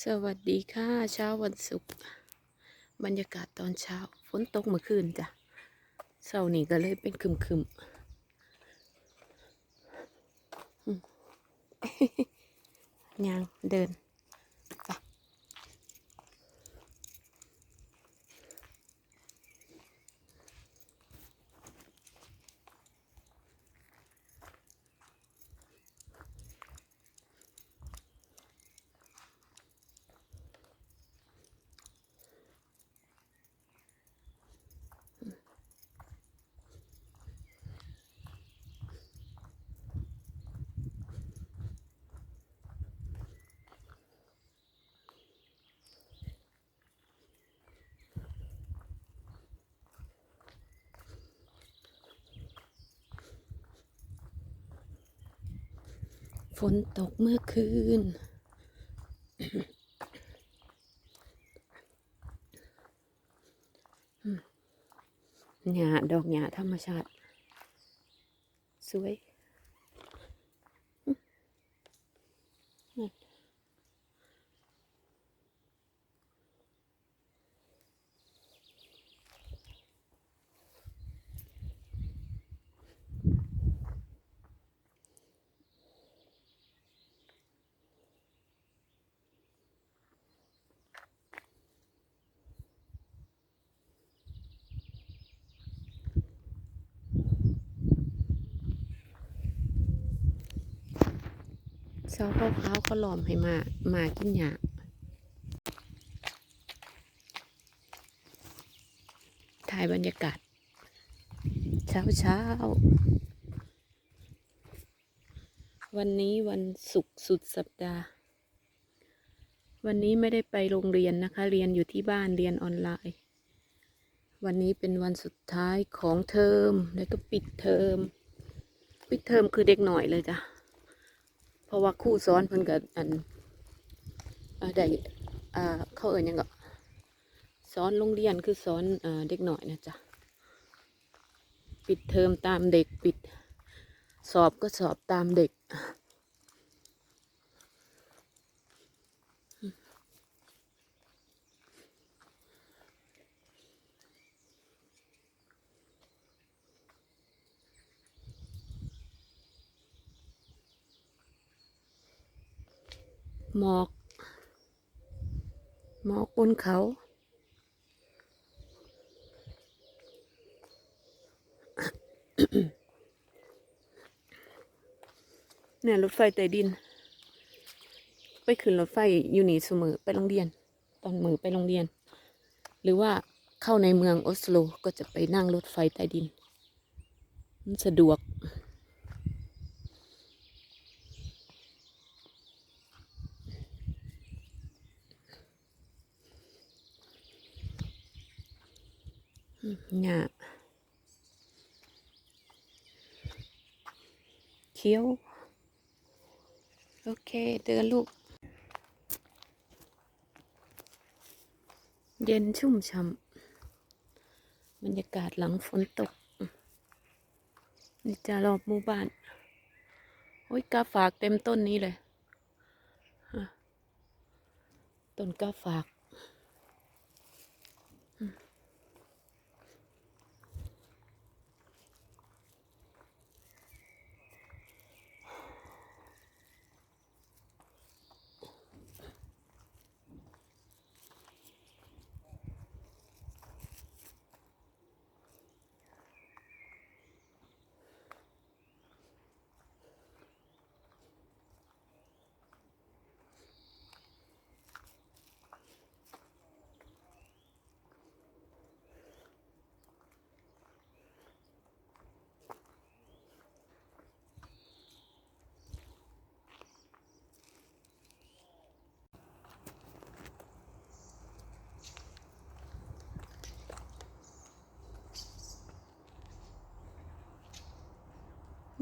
สวัสดีค่ะ เช้าวันศุกร์บรรยากาศตอนเช้าฝนตกเมื่อคืนจ้ะเช้านี้ก็เลยเป็นคึมคึมๆอืมยังเดิน นตกเมื่อคืน หญ้าดอกหญ้าธรรมชาติ สวยนั่น เสาขาวๆเขาหลอมให้มามากินหญ้าถ่ายบรรยากาศ เช้าเช้า วันนี้วันศุกร์สุดสัปดาห์ วันนี้ไม่ได้ไปโรงเรียนนะคะ เรียนอยู่ที่บ้านเรียนออนไลน์ วันนี้เป็นวันสุดท้ายของเทอม แล้วก็ปิดเทอม ปิดเทอมคือเด็กหน่อยเลยจ้ะ ราะว่าคู่ซ้อนเพิ่นกับอันได้เขาเอ่ยยังก็สอนโรงเรียนคือสอนอ่าเด็กหน่อยนะจ๊ะปิดเทอมตามเด็กปิด สอบก็สอบตามเด็ก หมอก หมอกบนเขา เนี่ยรถไฟใต้ดิน ไปขึ้นรถไฟอยู่นี่เสมอไปโรงเรียน ตอนมือไปโรงเรียน หรือว่าเข้าในเมืองออสโลก็จะไปนั่งรถไฟใต้ดิน มันสะดวก เนี่ยเคี้ยว โอเค เดินลูก เย็นชุ่มช่ำบรรยากาศหลังฝนตก นี่จะรอบหมู่บ้าน โอ้ยกาฝากเต็มต้นนี้เลยต้นกาฝาก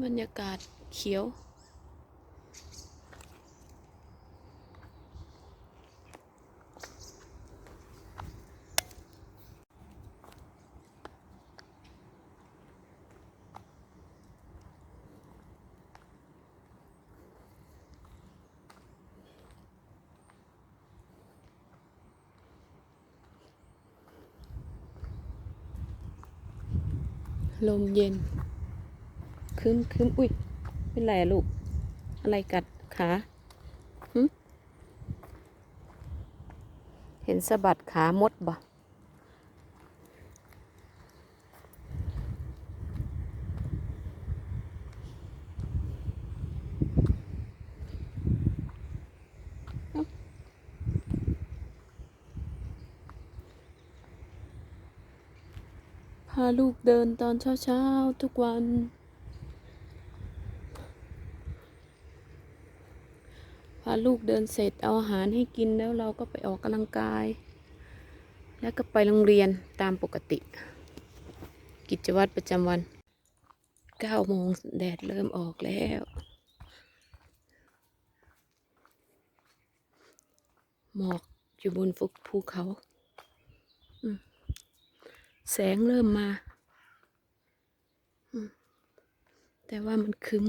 บรรยากาศเขียวลมเย็น คืมคืมอุ้ย เป็นไรลูก อะไรกัดขาเห็นสะบัดขามดบ่พาลูกเดินตอนเช้าๆทุกวัน พาลูกเดินเสร็จเอาอาหารให้กินแล้วเราก็ไปออกกำลังกาย แล้วก็ไปโรงเรียนตามปกติ กิจวัตรประจำวัน9โมงแดดเริ่มออกแล้ว หมอกอยู่บนฟุกภูเขาแสงเริ่มมา แต่ว่ามันคึ้ม